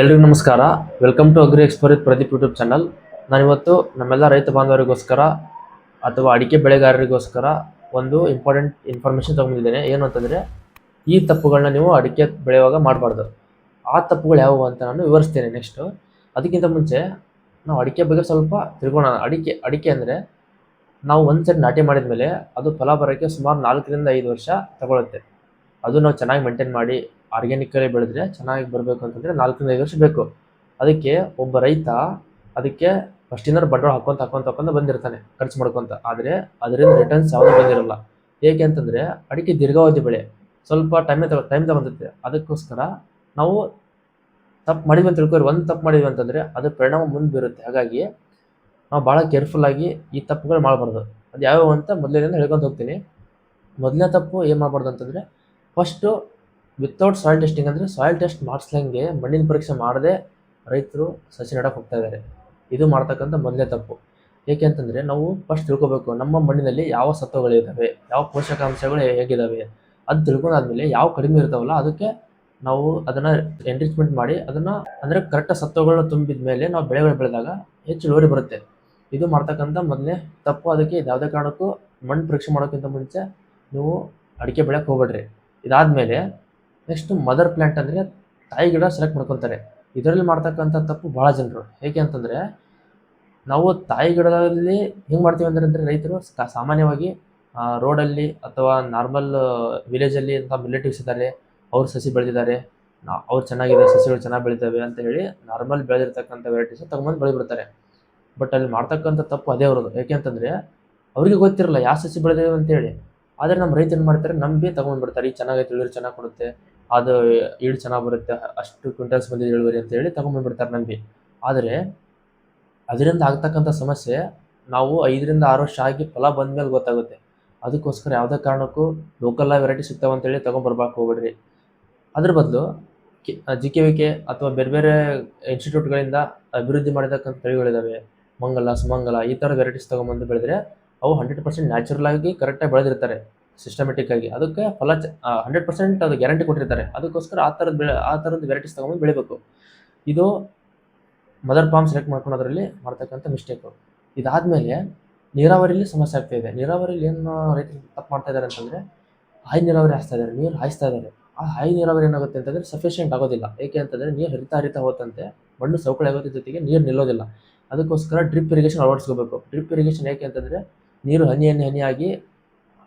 ಎಲ್ರಿಗೂ ನಮಸ್ಕಾರ. Welcome to agri explore with Pradeep YouTube channel ನಾನಿವತ್ತು ನಮ್ಮೆಲ್ಲ ರೈತ ಬಾಂಧವರಿಗೋಸ್ಕರ ಅಥವಾ ಅಡಿಕೆ ಬೆಳೆಗಾರರಿಗೋಸ್ಕರ ಒಂದು ಇಂಪಾರ್ಟೆಂಟ್ ಇನ್ಫಾರ್ಮೇಷನ್ ತೊಗೊಂಡಿದ್ದೇನೆ. ಏನು ಅಂತಂದರೆ, ಈ ತಪ್ಪುಗಳನ್ನ ನೀವು ಅಡಿಕೆ ಬೆಳೆಯುವಾಗ ಮಾಡಬಾರ್ದು. ಆ ತಪ್ಪುಗಳು ಯಾವುವು ಅಂತ ನಾನು ವಿವರಿಸ್ತೇನೆ ನೆಕ್ಸ್ಟು ಅದಕ್ಕಿಂತ ಮುಂಚೆ, ನಾವು ಅಡಿಕೆ ಬಗ್ಗೆ ಸ್ವಲ್ಪ ತಿಳ್ಕೊಳ್ಳೋಣ ಅಡಿಕೆ ಅಡಿಕೆ ಅಂದರೆ ನಾವು ಒಂದು ಸರಿ ನಾಟಿ ಮಾಡಿದ ಮೇಲೆ ಅದು ಫಲ ಬರೋಕ್ಕೆ ಸುಮಾರು ನಾಲ್ಕರಿಂದ ಐದು ವರ್ಷ ತಗೊಳುತ್ತೆ. ಅದು ನಾವು ಚೆನ್ನಾಗಿ ಮೇಂಟೈನ್ ಮಾಡಿ ಆರ್ಗ್ಯಾನಿಕಲ್ಲಿ ಬೆಳೆದ್ರೆ ಚೆನ್ನಾಗಿ ಬರಬೇಕು ಅಂತಂದರೆ ನಾಲ್ಕರಿಂದ ಐದು ವರ್ಷ ಬೇಕು. ಅದಕ್ಕೆ ಒಬ್ಬ ರೈತ ಅದಕ್ಕೆ ಫಸ್ಟ್ ಫಸ್ಟಿಂದ ಬಂಡವಾಳ ಹಾಕೊಂತ ಹಾಕೊಂತ ಹಾಕೊಂತ ಬಂದಿರ್ತಾನೆ, ಖರ್ಚು ಮಾಡ್ಕೊಂತ. ಆದರೆ ಅದರಿಂದ ರಿಟರ್ನ್ಸ್ ಯಾವುದೂ ಬಂದಿರಲ್ಲ. ಏಕೆ ಅಂತಂದರೆ ಅಡಿಕೆ ದೀರ್ಘಾವಧಿ ಬೆಳೆ. ಸ್ವಲ್ಪ ಟೈಮೇ ತಗೋ ಟೈಮ್ ತಗೊಂತೈತೆ ಅದಕ್ಕೋಸ್ಕರ ನಾವು ತಪ್ಪು ಮಾಡಿದ್ವಿ ಅಂತ ತಿಳ್ಕೊರಿ ಒಂದು ತಪ್ಪು ಮಾಡಿದ್ವಿ ಅಂತಂದರೆ ಅದು ಪರಿಣಾಮ ಮುಂದೆ ಬೀರುತ್ತೆ. ಹಾಗಾಗಿ ನಾವು ಭಾಳ ಕೇರ್ಫುಲ್ಲಾಗಿ ಈ ತಪ್ಪುಗಳು ಮಾಡಬಾರ್ದು. ಅದು ಯಾವ್ಯಾವ ಅಂತ ಮೊದಲಿನಿಂದ ಹೇಳ್ಕೊಂತ ಹೋಗ್ತೀನಿ. ಮೊದಲನೇ ತಪ್ಪು ಏನು ಮಾಡಬಾರ್ದು ಅಂತಂದರೆ ಫಸ್ಟು ವಿತೌಟ್ ಸಾಯಿಲ್ ಟೆಸ್ಟಿಂಗ್ ಅಂದರೆ ಸಾಯಿಲ್ ಟೆಸ್ಟ್ ಮಾಡಿಸ್ಲಂಗೆ ಮಣ್ಣಿನ ಪರೀಕ್ಷೆ ಮಾಡದೆ ರೈತರು ಸಸಿ ನೆಡಕ್ಕೆ ಹೋಗ್ತಾ ಇದ್ದಾರೆ ಇದು ಮಾಡ್ತಕ್ಕಂಥ ಮೊದಲೇ ತಪ್ಪು. ಏಕೆ ಅಂತಂದರೆ ನಾವು ಫಸ್ಟ್ ತಿಳ್ಕೊಬೇಕು, ನಮ್ಮ ಮಣ್ಣಿನಲ್ಲಿ ಯಾವ ಸತ್ವಗಳಿದ್ದಾವೆ ಯಾವ ಪೋಷಕಾಂಶಗಳು ಹೇಗಿದ್ದಾವೆ ಅದು ತಿಳ್ಕೊಂಡಾದ್ಮೇಲೆ ಯಾವ ಕಡಿಮೆ ಇರ್ತಾವಲ್ಲ ಅದಕ್ಕೆ ನಾವು ಅದನ್ನು ಎಂಟ್ರಿಚ್ಮೆಂಟ್ ಮಾಡಿ ಅದನ್ನು ಅಂದರೆ ಕರೆಕ್ಟ್ ಸತ್ವಗಳನ್ನ ತುಂಬಿದ ಮೇಲೆ ನಾವು ಬೆಳೆಗಳು ಬೆಳೆದಾಗ ಹೆಚ್ಚು ಇಳುವರಿ ಬರುತ್ತೆ. ಇದು ಮಾಡ್ತಕ್ಕಂಥ ಮೊದಲೇ ತಪ್ಪು. ಅದಕ್ಕೆ ಯಾವುದೇ ಕಾರಣಕ್ಕೂ ಮಣ್ಣು ಪರೀಕ್ಷೆ ಮಾಡೋಕ್ಕಿಂತ ಮುಂಚೆ ನೀವು ಅಡಿಕೆ ಬೆಳೆಯಕ್ಕೆ ಹೋಗ್ಬೇಡ್ರಿ. ಇದಾದಮೇಲೆ ನೆಕ್ಸ್ಟ್ ಮದರ್ ಪ್ಲ್ಯಾಂಟ್ ಅಂದರೆ ತಾಯಿ ಗಿಡ ಸೆಲೆಕ್ಟ್ ಮಾಡ್ಕೊತಾರೆ. ಇದರಲ್ಲಿ ಮಾಡ್ತಕ್ಕಂಥ ತಪ್ಪು ಭಾಳ ಜನರು. ಏಕೆ ಅಂತಂದರೆ, ನಾವು ತಾಯಿ ಗಿಡದಲ್ಲಿ ಹೆಂಗೆ ಮಾಡ್ತೀವಿ ಅಂದರೆ ಅಂದರೆ ರೈತರು ಸಾಮಾನ್ಯವಾಗಿ ರೋಡಲ್ಲಿ ಅಥವಾ ನಾರ್ಮಲ್ ವಿಲೇಜಲ್ಲಿ ಅಂತ ರಿಲೇಟಿವ್ಸ್ ಇದ್ದಾರೆ, ಅವ್ರು ಸಸಿ ಬೆಳೆದಿದ್ದಾರೆ ಅವ್ರು ಚೆನ್ನಾಗಿದೆ, ಸಸಿಗಳು ಚೆನ್ನಾಗಿ ಬೆಳಿತವೆ ಅಂತ ಹೇಳಿ ನಾರ್ಮಲ್ ಬೆಳೆದಿರ್ತಕ್ಕಂಥ ವೆರೈಟೀಸ್ ತಗೊಂಬಂದು ಬೆಳೆದ್ಬಿಡ್ತಾರೆ. ಬಟ್ ಅಲ್ಲಿ ಮಾಡ್ತಕ್ಕಂಥ ತಪ್ಪು ಅದೇ ಅವ್ರದ್ದು. ಯಾಕೆ ಅಂತಂದರೆ, ಅವ್ರಿಗೆ ಗೊತ್ತಿರಲ್ಲ ಯಾವ ಸಸಿ ಬೆಳೆದೇವೆ ಅಂತೇಳಿ ಆದರೆ ನಮ್ಮ ರೈತರು ಏನು ಮಾಡ್ತಾರೆ? ನಂಬಿ ತಗೊಂಡ್ಬಿಡ್ತಾರೆ ಈ ಚೆನ್ನಾಗೈತೆ, ಇಳುವರಿ ಚೆನ್ನಾಗಿ ಕೊಡುತ್ತೆ. ಅದು ಈಡು ಚೆನ್ನಾಗಿ ಬರುತ್ತೆ. ಅಷ್ಟು ಕ್ವಿಂಟಲ್ಸ್ ಬಂದಿದೆ ಇಳುವರಿ ಅಂತ ಹೇಳಿ ತಗೊಂಡ್ಬಂದ್ಬಿಡ್ತಾರೆ ನಂಬಿ. ಆದರೆ ಅದರಿಂದ ಆಗ್ತಕ್ಕಂಥ ಸಮಸ್ಯೆ ನಾವು ಐದರಿಂದ ಆರು ವರ್ಷ ಆಗಿ ಫಲ ಬಂದ್ಮೇಲೆ ಗೊತ್ತಾಗುತ್ತೆ. ಅದಕ್ಕೋಸ್ಕರ ಯಾವುದೇ ಕಾರಣಕ್ಕೂ ಲೋಕಲ್ ವೆರೈಟಿ ಸಿಗ್ತಾವೆ ಅಂತೇಳಿ ತೊಗೊಂಬರ್ಬೇಕು ಹೋಗ್ಬಿಡ್ರಿ. ಅದ್ರ ಬದಲು ಜಿ ಕೆ ವಿ ಕೆ ಅಥವಾ ಬೇರೆ ಬೇರೆ ಇನ್ಸ್ಟಿಟ್ಯೂಟ್ಗಳಿಂದ ಅಭಿವೃದ್ಧಿ ಮಾಡಿರ್ತಕ್ಕಂಥ ತಳಿಗಳಿದ್ದಾವೆ ಮಂಗಲ, ಸುಮಂಗಲ ಈ ಥರ ವೆರೈಟೀಸ್ ತೊಗೊಂಬಂದು ಬೆಳೆದ್ರೆ ಅವು ಹಂಡ್ರೆಡ್ ಪರ್ಸೆಂಟ್ ನ್ಯಾಚುರಲ್ ಆಗಿ ಕರೆಕ್ಟಾಗಿ ಬೆಳೆದಿರ್ತಾರೆ ಸಿಸ್ಟಮೆಟಿಕ್ ಆಗಿ. ಅದಕ್ಕೆ ಫಲ ಹಂಡ್ರೆಡ್ ಪರ್ಸೆಂಟ್ ಅದು ಗ್ಯಾರಂಟಿ ಕೊಟ್ಟಿರ್ತಾರೆ. ಅದಕ್ಕೋಸ್ಕರ ಆ ಥರದ ಬೆಳೆ, ಆ ಥರದ ವೆರೈಟೀಸ್ ತೊಗೊಂಡು ಬೆಳಿಬೇಕು. ಇದು ಮದರ್ ಪಾಮ್ ಸೆಲೆಕ್ಟ್ ಮಾಡ್ಕೊಳೋದ್ರಲ್ಲಿ ಮಾಡ್ತಕ್ಕಂಥ ಮಿಸ್ಟೇಕು ಇದಾದಮೇಲೆ ನೀರಾವರಿಲಿ ಸಮಸ್ಯೆ ಆಗ್ತಾ ಇದೆ. ನೀರಾವರಿಲಿ ಏನು ರೈತರು ತಪ್ಪು ಮಾಡ್ತಾ ಇದ್ದಾರೆ ಅಂತಂದರೆ ಹೈ ನೀರಾವರಿ ಹಾಯಿಸ್ತಾ ಇದ್ದಾರೆ ನೀರು ಹಾಯಿಸ್ತಾ ಇದ್ದಾರೆ ಆ ಹೈ ನೀರಾವರಿ ಏನಾಗುತ್ತೆ ಅಂತಂದರೆ ಸಫಿಷಿಯೆಂಟ್ ಆಗೋದಿಲ್ಲ. ಏಕೆ ಅಂತಂದರೆ ನೀರು ಹರಿತಾ ಹರಿತಾ ಹೋದಂತೆ ಮಣ್ಣು ಸೌಕಳಿ ಆಗೋದ್ರ ಜೊತೆಗೆ ನೀರು ನಿಲ್ಲೋದಿಲ್ಲ. ಅದಕ್ಕೋಸ್ಕರ ಡ್ರಿಪ್ ಇರಿಗೇಷನ್ ಅಳವಡಿಸ್ಕೋಬೇಕು. ಡ್ರಿಪ್ ಇರಿಗೇಷನ್ ಏಕೆ ಅಂತಂದರೆ ನೀರು ಹನಿ ಹನಿ ಹನಿಯಾಗಿ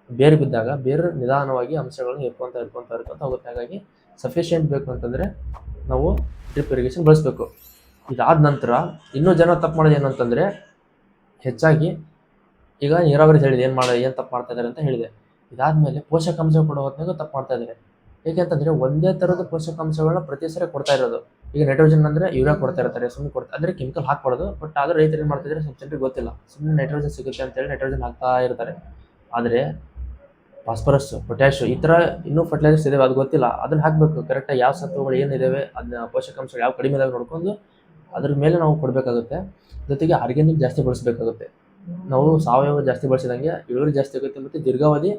ಬೇರು ಬಿದ್ದಾಗ, ಬೇರು ನಿಧಾನವಾಗಿ ಅಂಶಗಳನ್ನು ಹಿರ್ಕೊಂತ ಇರ್ಕೊಂತ ಇರ್ಕೊಂತ ಹೋಗುತ್ತೆ. ಹಾಗಾಗಿ ಸಫಿಷಿಯೆಂಟ್ ಬೇಕು ಅಂತಂದರೆ ನಾವು ಡ್ರಿಪ್ ಇರಿಗೇಷನ್ ಬಳಸಬೇಕು. ಇದಾದ ನಂತರ ಇನ್ನೂ ಜನ ತಪ್ಪು ಮಾಡೋದು ಏನಂತಂದರೆ ಹೆಚ್ಚಾಗಿ ಈಗ ನೀರಾವರಿ ಹೇಳಿದೆ ಏನು ಮಾಡೋದು ಏನು ತಪ್ಪು ಮಾಡ್ತಾ ಇದ್ದಾರೆ ಅಂತ ಹೇಳಿದೆ. ಇದಾದಮೇಲೆ ಪೋಷಕಾಂಶ ಕೊಡೋ ಹೊತ್ತಿನಾಗ ತಪ್ಪು ಮಾಡ್ತಾ ಇದ್ದಾರೆ ಏಕೆಂತಂದರೆ ಒಂದೇ ಥರದ ಪೋಷಕಾಂಶಗಳನ್ನ ಪ್ರತಿ ಸರಿ ಕೊಡ್ತಾ ಇರೋದು. ಈಗ ನೈಟ್ರೋಜನ್ ಅಂದರೆ ಯೂರಿಯಾ ಕೊಡ್ತಾ ಇರ್ತಾರೆ ಸುಮ್ಮನೆ ಕೊಡ್ತಾರೆ ಅಂದರೆ ಕೆಮಿಕಲ್ ಹಾಕ್ಬಾರ್ದು ಬಟ್ ಆದರೂ ರೈತರು ಏನು ಮಾಡ್ತಿದ್ರೆ, ಸ್ವಲ್ಪ ಜನರಿಗೆ ಗೊತ್ತಿಲ್ಲ. ಸುಮ್ಮನೆ ನೈಟ್ರೋಜನ್ ಸಿಗುತ್ತೆ ಅಂತೇಳಿ ನೈಟ್ರೋಜನ್ ಹಾಕ್ತಾ ಇರ್ತಾರೆ. ಆದರೆ ಫಾಸ್ಫರಸ್ ಪೊಟ್ಯಾಶು ಈ ಥರ ಇನ್ನೂ ಫರ್ಟಿಲೈಸರ್ಸ್ ಇದಾವೆ, ಅದು ಗೊತ್ತಿಲ್ಲ. ಅದನ್ನ ಹಾಕಬೇಕು ಕರೆಕ್ಟಾಗಿ ಯಾವ ಸತ್ವಗಳು ಏನಿದಾವೆ ಅದನ್ನ ಪೋಷಕಾಂಶಗಳು ಯಾವ ಕಡಿಮೆ ಇದಾವೆ ನೋಡ್ಕೊಂಡು ಅದ್ರ ಮೇಲೆ ನಾವು ಕೊಡಬೇಕಾಗುತ್ತೆ. ಜೊತೆಗೆ ಆರ್ಗ್ಯಾನಿಕ್ ಜಾಸ್ತಿ ಬಳಸಬೇಕಾಗುತ್ತೆ. ನಾವು ಸಾವಯವ ಜಾಸ್ತಿ ಬಳಸಿದಂಗೆ ಇಳುವರಿ ಜಾಸ್ತಿ ಆಗುತ್ತೆ ಮತ್ತು ದೀರ್ಘಾವಧಿ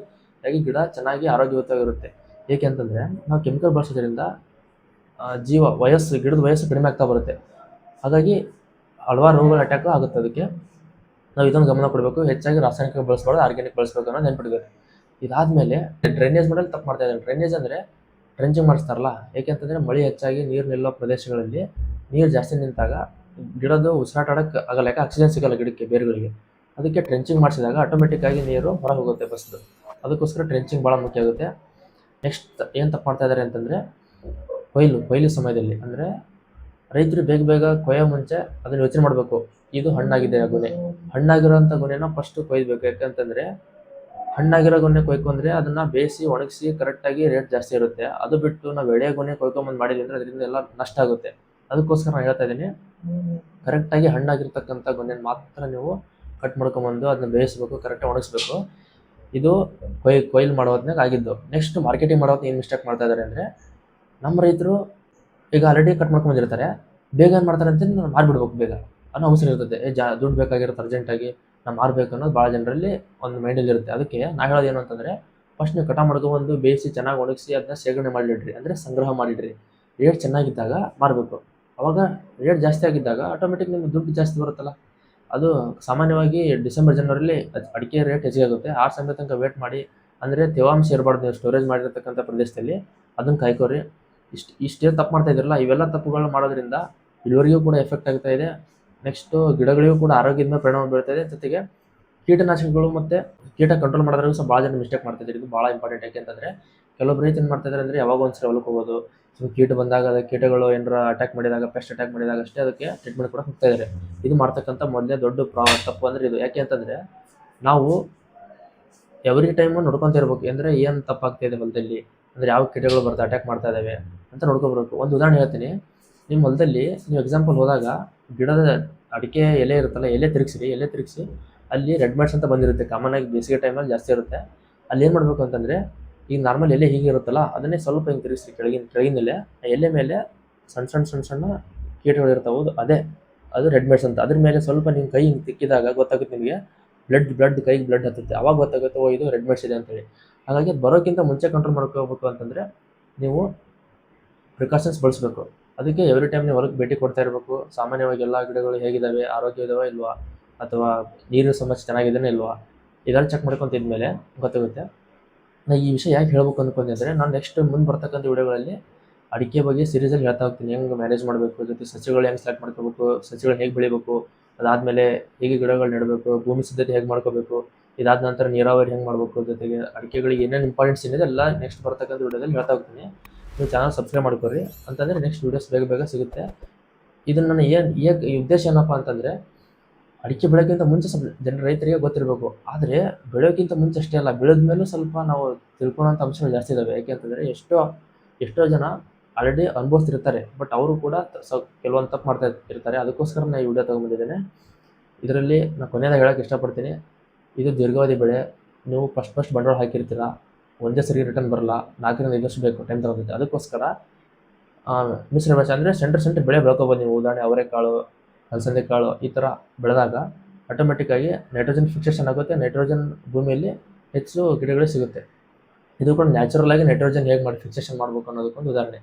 ಆಗಿ ಗಿಡ ಚೆನ್ನಾಗಿ ಆರೋಗ್ಯಯುತವಾಗಿರುತ್ತೆ ಏಕೆ ಅಂತಂದರೆ ನಾವು ಕೆಮಿಕಲ್ ಬಳಸೋದ್ರಿಂದ ಜೀವ ವಯಸ್ಸು, ಗಿಡದ ವಯಸ್ಸು ಕಡಿಮೆ ಆಗ್ತಾ ಬರುತ್ತೆ. ಹಾಗಾಗಿ ಹಲವಾರು ರೋಗಗಳು ಅಟ್ಯಾಕ್ ಆಗುತ್ತೆ ಅದಕ್ಕೆ. ನಾವು ಇದೊಂದು ಗಮನ ಕೊಡಬೇಕು. ಹೆಚ್ಚಾಗಿ ರಾಸಾಯನಿಕ ಬಳಸಬಾರ್ದು ಆರ್ಗ್ಯಾನಿಕ್ ಬಳಸ್ಬೇಕು ಅನ್ನೋದು ನೆನ್ಪಿಡ್ಬೇಕು. ಇದಾದಮೇಲೆ ಡ್ರೈನೇಜ್ ಮಾಡಲು ತಪ್ಪು ಮಾಡ್ತಾ ಇದ್ದಾರೆ. ಡ್ರೈನೇಜ್ ಅಂದರೆ ಟ್ರೆಂಚಿಂಗ್ ಮಾಡಿಸ್ತಾರಲ್ಲ ಏಕೆಂತಂದರೆ ಮಳೆ ಹೆಚ್ಚಾಗಿ ನೀರು ನಿಲ್ಲೋ ಪ್ರದೇಶಗಳಲ್ಲಿ ನೀರು ಜಾಸ್ತಿ ನಿಂತಾಗ ಗಿಡದ್ದು ಉಸಿರಾಟ ಆಡೋಕ್ಕೆ ಆಗಲ್ಲ ಯಾಕೆ ಆಕ್ಸಿಜನ್ ಸಿಗಲ್ಲ ಗಿಡಕ್ಕೆ, ಬೇರುಗಳಿಗೆ. ಅದಕ್ಕೆ ಟ್ರೆಂಚಿಂಗ್ ಮಾಡಿಸಿದಾಗ ಆಟೋಮೆಟಿಕ್ ಆಗಿ ನೀರು ಹೊರ ಹೋಗುತ್ತೆ ಬಸ್ದು ಅದಕ್ಕೋಸ್ಕರ ಟ್ರೆಂಚಿಂಗ್ ಭಾಳ ಮುಖ್ಯ ಆಗುತ್ತೆ. ನೆಕ್ಸ್ಟ್ ಏನು ತಪ್ಪು ಮಾಡ್ತಾ ಇದ್ದಾರೆ ಅಂತಂದರೆ ಕೊಯ್ಲು ಕೊಯ್ಲು ಸಮಯದಲ್ಲಿ. ಅಂದರೆ ರೈತರು ಬೇಗ ಬೇಗ ಕೊಯ್ಯೋ ಮುಂಚೆ ಅದನ್ನು ಯೋಚನೆ ಮಾಡಬೇಕು. ಇದು ಹಣ್ಣಾಗಿದೆ ಆ ಗೊನೆ. ಹಣ್ಣಾಗಿರೋಂಥ ಗೊನೆನ ಫಸ್ಟು ಕೊಯ್ಬೇಕು. ಯಾಕಂತಂದರೆ ಹಣ್ಣಾಗಿರೋ ಗೊನೆ ಕೊಯ್ಕೊಂಡ್ರೆ ಅದನ್ನು ಬೇಯಿಸಿ, ಒಣಗಿಸಿ ಕರೆಕ್ಟಾಗಿ ರೇಟ್ ಜಾಸ್ತಿ ಇರುತ್ತೆ. ಅದು ಬಿಟ್ಟು ನಾವು ಎಳೆ ಗೊನೆ ಕೊಯ್ಕೊಂಬಂದು ಮಾಡಿದ್ವಿ ಅಂದರೆ ಅದರಿಂದ ಎಲ್ಲ ನಷ್ಟ ಆಗುತ್ತೆ. ಅದಕ್ಕೋಸ್ಕರ ನಾನು ಹೇಳ್ತಾ ಇದ್ದೀನಿ ಕರೆಕ್ಟಾಗಿ ಹಣ್ಣಾಗಿರ್ತಕ್ಕಂಥ ಗೊನೆನ ಮಾತ್ರ ನೀವು ಕಟ್ ಮಾಡ್ಕೊಂಬಂದು ಅದನ್ನ ಬೇಯಿಸ್ಬೇಕು ಕರೆಕ್ಟಾಗಿ ಒಣಗಿಸ್ಬೇಕು. ಇದು ಕೊಯ್, ಕೊಯ್ಲು ಮಾಡೋ ಹೊತ್ನಾಗ ಆಗಿದ್ದು. ನೆಕ್ಸ್ಟ್ ಮಾರ್ಕೆಟಿಂಗ್ ಮಾಡೋ ಏನು ಮಿಸ್ಟೇಕ್ ಮಾಡ್ತಾ ಇದ್ದಾರೆ ಅಂದರೆ ನಮ್ಮ ರೈತರು ಈಗ ಆಲ್ರೆಡಿ ಕಟ್ ಮಾಡ್ಕೊಂಡ್ಬಂದಿರ್ತಾರೆ ಬೇಗ ಏನು ಮಾಡ್ತಾರೆ ಅಂತ ನಾನು ಮಾರ್ಬಿಡ್ಬೇಕು ಬೇಗ. ಅನ್ನೋ ಅವಸರ ಇರ್ತದೆ. ಏ, ಜಾ, ದುಡ್ಡು ಬೇಕಾಗಿರುತ್ತೆ ಅರ್ಜೆಂಟಾಗಿ ನಾವು ಮಾರಬೇಕು ಅನ್ನೋದು ಭಾಳ ಜನರಲ್ಲಿ ಒಂದು ಮೈಂಡಲ್ಲಿ ಇರುತ್ತೆ. ಅದಕ್ಕೆ ನಾ ಹೇಳೋದು ಏನು ಅಂತಂದರೆ ಫಸ್ಟ್ ನೀವು ಕಟ ಒಂದು ಬೇಯಿಸಿ ಚೆನ್ನಾಗಿ ಒಣಗಿಸಿ ಅದನ್ನ ಶೇಖರಣೆ ಮಾಡಿಡ್ರಿ. ಅಂದರೆ ಸಂಗ್ರಹ ಮಾಡಿಡ್ರಿ. ರೇಟ್ ಚೆನ್ನಾಗಿದ್ದಾಗ ಮಾರಬೇಕು. ಅವಾಗ ರೇಟ್ ಜಾಸ್ತಿ ಆಗಿದ್ದಾಗ ಆಟೋಮೆಟಿಕ್ ನಿಮ್ಗೆ ದುಡ್ಡು ಜಾಸ್ತಿ ಬರುತ್ತಲ್ಲ. ಅದು ಸಾಮಾನ್ಯವಾಗಿ ಡಿಸೆಂಬರ್, ಜನವರಿಲಿ ಅಡಿಕೆ ರೇಟ್ ಹೆಚ್ಚಿಗೆ ಆಗುತ್ತೆ. ಆ ಸಮಯ ತನಕ ವೇಟ್ ಮಾಡಿ, ಅಂದರೆ ತೇವಾಂಶ ಇರಬಾರ್ದು. ಸ್ಟೋರೇಜ್ ಮಾಡಿರ್ತಕ್ಕಂಥ ಪ್ರದೇಶದಲ್ಲಿ ಅದನ್ನು ಕಾಯ್ಕೋರಿ. ಇಷ್ಟು ಇಷ್ಟೇನು ತಪ್ಪು ಮಾಡ್ತಾ ಇದ್ರಲ್ಲ, ಇವೆಲ್ಲ ತಪ್ಪುಗಳನ್ನ ಮಾಡೋದ್ರಿಂದ ಇಳುವರಿಗೂ ಕೂಡ ಎಫೆಕ್ಟ್ ಆಗ್ತಾ ಇದೆ. ನೆಕ್ಸ್ಟು ಗಿಡಗಳಿಗೂ ಕೂಡ ಆರೋಗ್ಯದ ಮೇಲೆ ಪರಿಣಾಮ ಬೀಳ್ತಾ ಇದೆ. ಜೊತೆಗೆ ಕೀಟನಾಶಕಗಳು ಮತ್ತು ಕೀಟ ಕಂಟ್ರೋಲ್ ಮಾಡೋದ್ರಾಗೂ ಸಹ ಭಾಳ ಜನ ಮಿಸ್ಟೇಕ್ ಮಾಡ್ತಾ ಇದ್ರು ಇದು ಭಾಳ ಇಂಪಾರ್ಟೆಂಟ್ ಯಾಕೆಂತಂದರೆ ಕೆಲವೊಬ್ಬರು ರೈತ ಮಾಡ್ತಾ ಇದ್ದಾರೆ ಅಂದರೆ ಯಾವಾಗ ಒಂದ್ಸರಿ ಹೊಲಕ್ಕೆ ಹೋಗೋದು, ಸೊ ಕೀಟ ಬಂದಾಗ ಕೀಟಗಳು ಏನಾರ ಅಟ್ಯಾಕ್ ಮಾಡಿದಾಗ ಪೆಸ್ಟ್ ಅಟ್ಯಾಕ್ ಮಾಡಿದಾಗ ಅಷ್ಟೇ ಅದಕ್ಕೆ ಟ್ರೀಟ್ಮೆಂಟ್ ಕೂಡ ಹೋಗ್ತಾ ಇದ್ದಾರೆ ಇದು ಮಾಡ್ತಕ್ಕಂಥ ಮೊದಲೇ ದೊಡ್ಡ ಪ್ರಾ ತಪ್ಪು ಅಂದರೆ ಇದು. ಯಾಕೆ ಅಂತಂದರೆ, ನಾವು ಎವ್ರಿ ಟೈಮು ನೋಡ್ಕೊಂತ ಇರ್ಬೇಕು. ಅಂದರೆ ಏನು ತಪ್ಪಾಗ್ತಾ ಇದೆ ಹೊಲದಲ್ಲಿ? ಅಂದರೆ ಯಾವ ಕೀಟಗಳು ಬರ್ತಾ ಅಟ್ಯಾಕ್ ಮಾಡ್ತಾ ಇದ್ದಾವೆ ಅಂತ ನೋಡ್ಕೊಬರ್ಬೇಕು ಒಂದು ಉದಾಹರಣೆ ಹೇಳ್ತೀನಿ. ನಿಮ್ಮ ಹೊಲದಲ್ಲಿ ನೀವು ಎಕ್ಸಾಂಪಲ್ ಹೋದಾಗ ಗಿಡದ ಅಡಿಕೆ ಎಲೆ ಇರುತ್ತಲ್ಲ, ಎಲೆ ತಿರುಗಿಸಿರಿ, ಎಲೆ ತಿರುಗಿಸಿ ಅಲ್ಲಿ ರೆಡ್ ಮ್ಯಾಟ್ಸ್ ಅಂತ ಬಂದಿರುತ್ತೆ. ಕಾಮನ್ ಆಗಿ ಬೇಸಿಗೆ ಟೈಮಲ್ಲಿ ಜಾಸ್ತಿ ಇರುತ್ತೆ. ಅಲ್ಲಿ ಏನು ಮಾಡಬೇಕು ಅಂತಂದರೆ ಈಗ ನಾರ್ಮಲ್ ಎಲೆ ಹೀಗೆ ಇರುತ್ತಲ್ಲ, ಅದನ್ನೇ ಸ್ವಲ್ಪ ಹಿಂಗೆ ತಿರುಗಿಸಿ ಕೆಳಗಿನ ಕೆಳಗಿನಲ್ಲೇ ಎಲೆ ಆ ಎಲೆ ಮೇಲೆ ಸಣ್ಣ ಸಣ್ಣ ಸಣ್ಣ ಸಣ್ಣ ಕೀಟಗಳು ಇರ್ತಾವೆ ಅದೇ. ಅದು ರೆಡ್ ಮ್ಯಾಟ್ಸ್ ಅಂತ. ಅದ್ರ ಮೇಲೆ ಸ್ವಲ್ಪ ನಿಮ್ಮ ಕೈ ಹಿಂಗೆ ತಿಕ್ಕಿದಾಗ ಗೊತ್ತಾಗುತ್ತೆ ನಿಮಗೆ. ಬ್ಲಡ್ ಬ್ಲಡ್ ಕೈಗೆ ಬ್ಲಡ್ ಹತ್ತುತ್ತೆ. ಅವಾಗ ಗೊತ್ತಾಗುತ್ತೆ, ಓ, ಇದು ರೆಡ್ ಮೆಡ್ಸ್ ಇದೆ ಅಂತೇಳಿ. ಹಾಗಾಗಿ ಬರೋಕ್ಕಿಂತ ಮುಂಚೆ ಕಂಟ್ರೋಲ್ ಮಾಡ್ಕೋಬೇಕು ಅಂತಂದರೆ ನೀವು ಪ್ರಿಕಾಷನ್ಸ್ ಬಳಸಬೇಕು. ಅದಕ್ಕೆ ಎವ್ರಿ ಟೈಮ್ ನೀವು ಹೊರಗೆ ಭೇಟಿ ಕೊಡ್ತಾ ಇರಬೇಕು. ಸಾಮಾನ್ಯವಾಗಿ ಎಲ್ಲ ಗಿಡಗಳು ಹೇಗಿದ್ದಾವೆ ಆರೋಗ್ಯ ಇದಾವೆ ಇಲ್ವಾ? ಅಥವಾ ನೀರಿನ ಸಮಸ್ಯೆ ಚೆನ್ನಾಗಿದ್ದಾನೆ ಇಲ್ವಾ? ಇದೆಲ್ಲ ಚೆಕ್ ಮಾಡ್ಕೊತಿದ್ಮೇಲೆ ಗೊತ್ತಾಗುತ್ತೆ. ನಾನು ಈ ವಿಷಯ ಯಾಕೆ ಹೇಳ್ಬೇಕು ಅಂದ್ಕೊಂಡಿದ್ರೆ ನಾನು ನೆಕ್ಸ್ಟ್ ಮುಂದೆ ಬರ್ತಕ್ಕಂಥ ವಿಡಿಯೋಗಳಲ್ಲಿ ಅಡಿಕೆ ಬಗ್ಗೆ ಸೀರೀಸಲ್ಲಿ ಹೇಳ್ತಾ ಹೋಗ್ತೀನಿ. ಹೆಂಗೆ ಮ್ಯಾನೇಜ್ ಮಾಡಬೇಕು, ಜೊತೆ ಸಸ್ಯಗಳು ಹೆಂಗೆ ಸೆಲೆಕ್ಟ್ ಮಾಡ್ಕೋಬೇಕು ಸಸ್ಯಗಳು ಹೇಗೆ ಬೆಳಿಬೇಕು ಅದಾದಮೇಲೆ ಹೇಗೆ ಗಿಡಗಳು ನೆಡಬೇಕು, ಭೂಮಿ ಸಿದ್ಧತೆ ಹೇಗೆ ಮಾಡ್ಕೋಬೇಕು, ಇದಾದ ನಂತರ ನೀರಾವರಿ ಹೆಂಗೆ ಮಾಡಬೇಕು ಜೊತೆಗೆ ಅಡಿಕೆಗಳಿಗೆ ಏನೇನು ಇಂಪಾರ್ಟೆನ್ಸ್ ಏನಿದೆ ಎಲ್ಲ ನೆಕ್ಸ್ಟ್ ಬರ್ತಕ್ಕಂಥ ವಿಡಿಯೋದಲ್ಲಿ ಹೇಳ್ತಾ ಹೋಗ್ತೀನಿ. ನೀವು ಚಾನಲ್ ಸಬ್ಸ್ಕ್ರೈಬ್ ಮಾಡ್ಕೊರಿ ಅಂತಂದರೆ ನೆಕ್ಸ್ಟ್ ವೀಡಿಯೋಸ್ ಬೇಗ ಬೇಗ ಸಿಗುತ್ತೆ. ಇದನ್ನು ನಾನು ಏನು ಈ ಉದ್ದೇಶ ಏನಪ್ಪ ಅಂತಂದರೆ, ಅಡಿಕೆ ಬೆಳೆಯೋಕ್ಕಿಂತ ಮುಂಚೆ ಸ್ವಲ್ಪ ಜನ ರೈತರಿಗೆ ಗೊತ್ತಿರಬೇಕು. ಆದರೆ ಬೆಳೆಯೋಕ್ಕಿಂತ ಮುಂಚೆ ಅಷ್ಟೇ ಅಲ್ಲ ಬೆಳೆದ ಮೇಲೂ ಸ್ವಲ್ಪ ನಾವು ತಿಳ್ಕೊಳ್ಳೋಂಥ ಅಂಶಗಳು ಜಾಸ್ತಿ ಇದ್ದಾವೆ ಯಾಕೆ ಅಂತಂದರೆ ಎಷ್ಟೋ ಎಷ್ಟೋ ಜನ ಆಲ್ರೆಡಿ ಅನುಭವಿಸ್ತಿರ್ತಾರೆ ಬಟ್ ಅವರು ಕೂಡ ಕೆಲವೊಂದು ತಪ್ಪು ಮಾಡ್ತಾ ಇರ್ತಾರೆ. ಅದಕ್ಕೋಸ್ಕರ ನಾನು ಈ ವಿಡಿಯೋ ತೊಗೊಂಬಂದಿದ್ದೇನೆ ಇದರಲ್ಲಿ ನಾನು ಕೊನೆಯದಾಗಿ ಹೇಳೋಕ್ಕೆ ಇಷ್ಟಪಡ್ತೀನಿ. ಇದು ದೀರ್ಘಾವಧಿ ಬೆಳೆ. ನೀವು ಫಸ್ಟ್ ಫಸ್ಟ್ ಬಂಡವಾಳ ಹಾಕಿರ್ತೀರ? ಒಂದೇ ಸರಿ ರಿಟರ್ನ್ ಬರಲ್ಲ. ನಾಲ್ಕರಿಂದ ಐದು ವರ್ಷ ಬೇಕು. ಟೈಮ್ ತಗೊಂಡಿದ್ದೆ ಅದಕ್ಕೋಸ್ಕರ ಮಿಶ್ರ ಬೆಳೆ ಅಂದರೆ ಸೆಂಟ್ರ್ ಸೆಂಟ್ರ್ ಬೆಳೆ ಬೆಳ್ಕೊಬೋದು ನೀವು. ಉದಾಹರಣೆ ಅವರೆಕಾಳು ಅಲಸಂದೆ ಕಾಳು ಈ ಥರ ಬೆಳೆದಾಗ ಆಟೋಮೆಟಿಕ್ಕಾಗಿ ನೈಟ್ರೋಜನ್ ಫಿಕ್ಸೇಷನ್ ಆಗುತ್ತೆ. ನೈಟ್ರೋಜನ್ ಭೂಮಿಯಲ್ಲಿ ಹೆಚ್ಚು ಗಿಡಗಳು ಸಿಗುತ್ತೆ. ಇದು ಕೂಡ ನ್ಯಾಚುರಲ್ ಆಗಿ ನೈಟ್ರೋಜನ್ ಹೇಗೆ ಮಾಡಿ ಫಿಕ್ಸೇಷನ್ ಮಾಡಬೇಕು ಅನ್ನೋದಕ್ಕೊಂದು ಉದಾಹರಣೆ.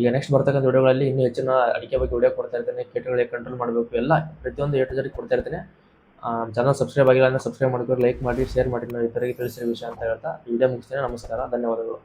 ಈಗ ನೆಕ್ಸ್ಟ್ ಬರ್ತಕ್ಕಂಥ ವಿಡಿಯೋಗಳಲ್ಲಿ ಇನ್ನೂ ಹೆಚ್ಚಿನ ಅಡಿಕೆ ಬಗ್ಗೆ ವಿಡಿಯೋ ಕೊಡ್ತಾ ಇರ್ತೇನೆ. ಕೀಟಗಳಿಗೆ ಕಂಟ್ರೋಲ್ ಮಾಡಬೇಕು. ಎಲ್ಲ ಪ್ರತಿಯೊಂದು ಏಟು ಜರಿಗೆ ಕೊಡ್ತಾ ಇರ್ತೇನೆ. ಚಾನಲ್ ಸಬ್ಸ್ಕ್ರೈಬ್ ಆಗಿಲ್ಲ ಅಂದರೆ ಸಬ್ಸ್ಕ್ರೈಬ್ ಮಾಡ್ಕೊಂಡು ಲೈಕ್ ಮಾಡಿ ಶೇರ್ ಮಾಡಿ. ನಾವು ಇತರಿಗೆ ತಿಳಿಸಿರೋ ವಿಷಯ ಅಂತ ಹೇಳ್ತಾ ವಿಡಿಯೋ ಮುಗಿಸ್ತೇನೆ. ನಮಸ್ಕಾರ. ಧನ್ಯವಾದಗಳು.